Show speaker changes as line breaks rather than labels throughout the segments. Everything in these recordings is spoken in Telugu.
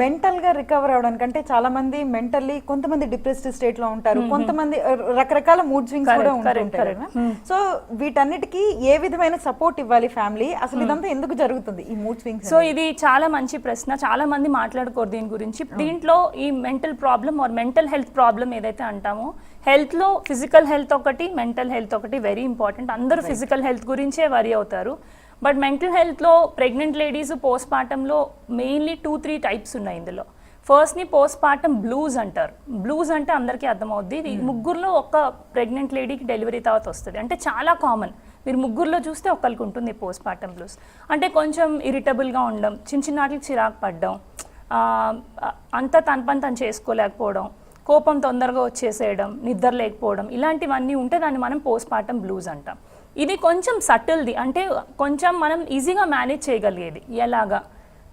మెంటల్గా రికవర్ అవడానికి అంటే చాలా మంది మెంటల్లీ కొంతమంది డిప్రెస్డ్ స్టేట్లో ఉంటారు. కొంతమంది రకరకాల మూడ్ స్వింగ్స్ కూడా ఉంటుంటారు
correct.
సో వీటన్నిటికీ ఏ విధమైన సపోర్ట్ ఇవ్వాలి ఫ్యామిలీ అసలు ఇదంతా ఎందుకు జరుగుతుంది ఈ మూడ్ స్వింగ్స్
సో ఇది చాలా మంచి ప్రశ్న. చాలా మంది మాట్లాడుకోరు దీని గురించి. దీంట్లో ఈ mental problem or mental health problem ఏదైతే అంటామో హెల్త్లో ఫిజికల్ హెల్త్ ఒకటి మెంటల్ హెల్త్ ఒకటి వెరీ ఇంపార్టెంట్ అందరూ ఫిజికల్ హెల్త్ గురించే వరి అవుతారు. బట్ మెంటల్ హెల్త్లో ప్రెగ్నెంట్ లేడీస్ పోస్ట్ పార్టంలో మెయిన్లీ టూ త్రీ టైప్స్ ఉన్నాయి ఇందులో. ఫస్ట్ని పోస్ట్ పార్టం బ్లూస్ అంటారు. బ్లూస్ అంటే అందరికీ అర్థమవుద్ది. ఇది ముగ్గురులో ఒక ప్రెగ్నెంట్ లేడీకి డెలివరీ తర్వాత వస్తుంది. అంటే చాలా కామన్ మీరు ముగ్గురులో చూస్తే ఒకరికి ఉంటుంది పోస్ట్ పార్టం బ్లూస్ అంటే కొంచెం ఇరిటబుల్గా ఉండడం చిన్న చిన్న వాటికి చిరాకు పడడం అంతా తన పని తను చేసుకోలేకపోవడం కోపం తొందరగా వచ్చేసేయడం నిద్ర లేకపోవడం ఇలాంటివన్నీ ఉంటే దాన్ని మనం పోస్ట్ పార్టం బ్లూస్ అంటాం. ఇది కొంచెం సటిల్ది అంటే కొంచెం మనం ఈజీగా మేనేజ్ చేయగలిగేది. ఎలాగా?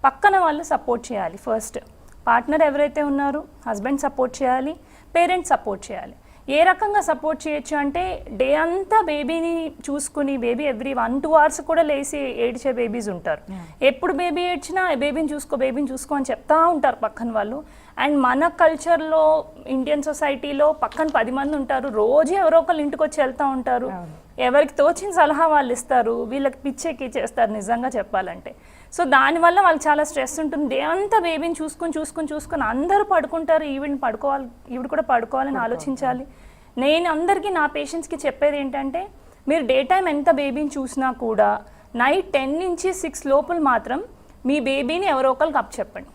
పక్కన వాళ్ళు సపోర్ట్ చేయాలి ఫస్ట్ పార్ట్నర్ ఎవరైతే ఉన్నారో హస్బెండ్ సపోర్ట్ చేయాలి పేరెంట్స్ సపోర్ట్ చేయాలి. ఏ రకంగా సపోర్ట్ చేయొచ్చు అంటే డే అంతా బేబీని చూసుకుని baby every one two hours కూడా లేచి ఏడ్చే బేబీస్ ఉంటారు. ఎప్పుడు బేబీ ఏడ్చినా బేబీని చూసుకో బేబీని చూసుకో అని చెప్తా ఉంటారు పక్కన వాళ్ళు. అండ్ మన కల్చర్లో ఇండియన్ సొసైటీలో పక్కన పది మంది ఉంటారు. రోజు ఎవరో ఒకళ్ళు ఇంటికి వచ్చి వెళ్తూ ఉంటారు. ఎవరికి తోచిన సలహా వాళ్ళు ఇస్తారు. వీళ్ళకి పిచ్చెక్కి చేస్తారు నిజంగా చెప్పాలంటే. సో దానివల్ల వాళ్ళకి చాలా స్ట్రెస్ ఉంటుంది. అంతా బేబీని చూసుకొని చూసుకొని చూసుకొని అందరూ పడుకుంటారు. ఈవిని పడుకోవాలి ఈవిడ కూడా పడుకోవాలని ఆలోచించాలి. నేను అందరికీ నా పేషెంట్స్కి చెప్పేది ఏంటంటే మీరు డే టైం ఎంత బేబీని చూసినా కూడా నైట్ టెన్ నుంచి సిక్స్ లోపల మాత్రం మీ బేబీని ఎవరో ఒకరికి అప్ చెప్పండి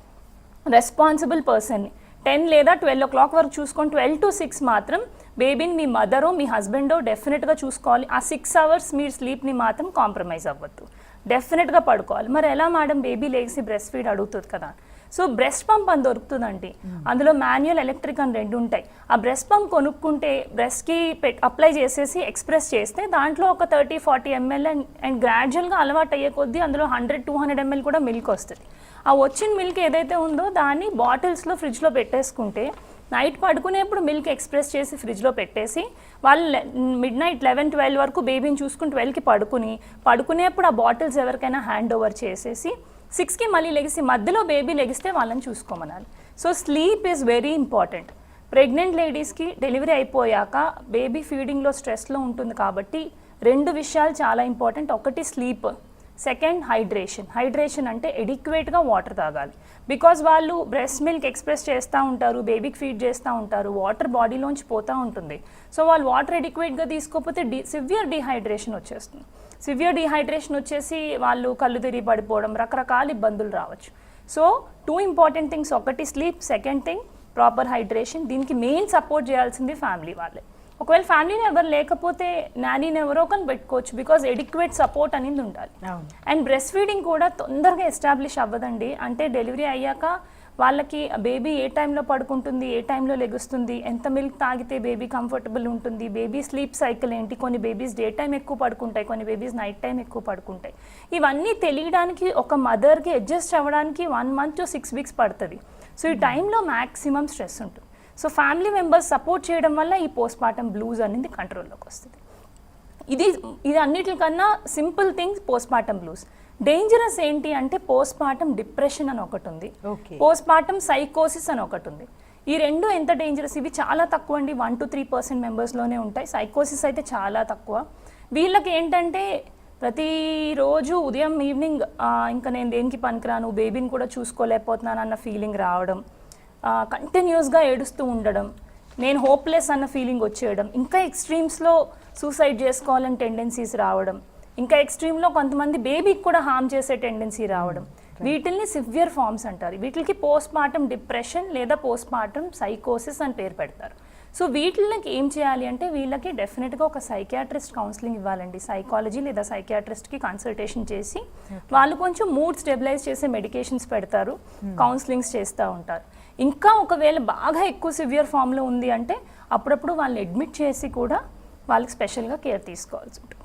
రెస్పాన్సిబుల్ పర్సన్ని. టెన్ లేదా ట్వెల్వ్ ఓ క్లాక్ వరకు చూసుకొని ట్వెల్వ్ టు సిక్స్ మాత్రం బేబీని మీ మదరో మీ హస్బెండో డెఫినెట్గా చూసుకోవాలి. ఆ సిక్స్ అవర్స్ మీరు స్లీప్ని మాత్రం కాంప్రమైజ్ అవ్వద్దు. డెఫినెట్గా పడుకోవాలి. మరి ఎలా మేడం బేబీ లేచి బ్రెస్ట్ ఫీడ్ అడుగుతుంది కదా. సో బ్రెస్ట్ పంప్ అని దొరుకుతుందండి. అందులో మాన్యువల్ ఎలక్ట్రిక్ అని రెండు ఉంటాయి. ఆ బ్రెస్ట్ పంప్ కొనుక్కుంటే బ్రెస్ట్కి పెట్ అప్లై చేసేసి ఎక్స్ప్రెస్ చేస్తే దాంట్లో ఒక thirty forty ML and and గ్రాడ్యువల్గా అలవాటు అయ్యే కొద్దీ అందులో హండ్రెడ్ టూ హండ్రెడ్ ఎంఎల్ కూడా మిల్క్ వస్తుంది. ఆ వచ్చిన మిల్క్ ఏదైతే ఉందో దాన్ని బాటిల్స్లో ఫ్రిడ్జ్లో పెట్టేసుకుంటే నైట్ పడుకునేప్పుడు మిల్క్ ఎక్స్ప్రెస్ చేసి ఫ్రిడ్జ్లో పెట్టేసి వాళ్ళు మిడ్ నైట్ లెవెన్ ట్వెల్వ్ వరకు బేబీని చూసుకుని ట్వెల్వ్కి పడుకుని పడుకునేప్పుడు ఆ బాటిల్స్ ఎవరికైనా హ్యాండ్ ఓవర్ చేసేసి సిక్స్కి మళ్ళీ లెగిసి మధ్యలో బేబీ లెగిస్తే వాళ్ళని చూసుకోమనాలి. So sleep is very important pregnant లేడీస్కి డెలివరీ అయిపోయాక బేబీ ఫీడింగ్లో స్ట్రెస్లో ఉంటుంది కాబట్టి రెండు విషయాలు చాలా ఇంపార్టెంట్ ఒకటి స్లీప్ సెకండ్ హైడ్రేషన్ హైడ్రేషన్ అంటే ఎడిక్వేట్గా వాటర్ తాగాలి. బికాజ్ వాళ్ళు బ్రెస్ట్ మిల్క్ ఎక్స్ప్రెస్ చేస్తూ ఉంటారు బేబీకి ఫీడ్ చేస్తూ ఉంటారు వాటర్ బాడీలోంచి పోతూ ఉంటుంది. సో వాళ్ళు వాటర్ ఎడిక్వేట్గా తీసుకోకపోతే డి సివియర్ డిహైడ్రేషన్ వచ్చేస్తుంది. సివియర్ డిహైడ్రేషన్ వచ్చేసి వాళ్ళు కళ్ళు తిరిగి పడిపోవడం రకరకాల ఇబ్బందులు రావచ్చు. సో టూ ఇంపార్టెంట్ థింగ్స్ ఒకటి sleep second thing proper hydration దీనికి మెయిన్ సపోర్ట్ చేయాల్సింది ఫ్యామిలీ వాళ్ళే. ఒకవేళ ఫ్యామిలీని ఎవరు లేకపోతే నానీని ఎవరో ఒకరిని పెట్టుకోవచ్చు బికాజ్ ఎడిక్వేట్ సపోర్ట్ అనేది ఉండాలి. అండ్ బ్రెస్ట్ ఫీడింగ్ కూడా తొందరగా ఎస్టాబ్లిష్ అవ్వదండి. అంటే డెలివరీ అయ్యాక వాళ్ళకి బేబీ ఏ టైంలో పడుకుంటుంది ఏ టైంలో లెగుస్తుంది ఎంత మిల్క్ తాగితే బేబీ కంఫర్టబుల్ ఉంటుంది బేబీ స్లీప్ సైకిల్ ఏంటి కొన్ని బేబీస్ డే టైం ఎక్కువ పడుకుంటాయి కొన్ని బేబీస్ నైట్ టైం ఎక్కువ పడుకుంటాయి. ఇవన్నీ తెలియడానికి ఒక మదర్కి అడ్జస్ట్ అవ్వడానికి one month to six weeks పడుతుంది. సో ఈ టైంలో మ్యాక్సిమం స్ట్రెస్ ఉంటుంది. సో ఫ్యామిలీ మెంబర్స్ సపోర్ట్ చేయడం వల్ల ఈ పోస్ట్ పార్టం బ్లూస్ అనేది కంట్రోల్లోకి వస్తుంది. ఇది ఇది అన్నిటికన్నా simple things post blues dangerous ఏంటి అంటే పోస్ట్ పార్టం డిప్రెషన్ అని ఒకటి ఉంది.
ఓకే
పోస్ట్ పార్టం సైకోసిస్ అని ఒకటి ఉంది. ఈ రెండు ఎంత డేంజరస్ ఇవి చాలా తక్కువ అండి. వన్ టు త్రీ పర్సెంట్ మెంబర్స్లోనే ఉంటాయి. సైకోసిస్ అయితే చాలా తక్కువ. వీళ్ళకి ఏంటంటే ప్రతిరోజు ఉదయం ఈవినింగ్ ఇంకా నేను దేనికి పనికిరాను? బేబీని కూడా చూసుకోలేకపోతున్నాను అన్న ఫీలింగ్ రావడం. కంటిన్యూస్గా ఏడుస్తూ ఉండడం. నేను హోప్లెస్ అన్న ఫీలింగ్ వచ్చేయడం. ఇంకా ఎక్స్ట్రీమ్స్లో సూసైడ్ చేసుకోవాలని టెండెన్సీస్ రావడం. ఇంకా ఎక్స్ట్రీమ్లో కొంతమంది బేబీకి కూడా హామ్ చేసే టెండెన్సీ రావడం. వీటిల్ని సివియర్ ఫార్మ్స్ అంటారు. వీటికి పోస్ట్ మార్టం డిప్రెషన్ లేదా పోస్ట్ మార్టం సైకోసిస్ అని పేరు పెడతారు. సో వీటికి ఏం చేయాలి అంటే వీళ్ళకి డెఫినెట్గా ఒక సైకియాట్రిస్ట్ కౌన్సిలింగ్ ఇవ్వాలండి. సైకాలజీ లేదా సైకియాట్రిస్ట్కి కన్సల్టేషన్ చేసి వాళ్ళు కొంచెం మూడ్ స్టెబిలైజ్ చేసే మెడికేషన్స్ పెడతారు. కౌన్సిలింగ్స్ చేస్తూ ఉంటారు. ఇంకా ఒకవేళ బాగా ఎక్కువ సివియర్ ఫామ్లో ఉంది అంటే అప్పుడప్పుడు వాళ్ళని అడ్మిట్ చేసి కూడా వాళ్ళకి స్పెషల్గా కేర్ తీసుకోవాల్సి ఉంటుంది.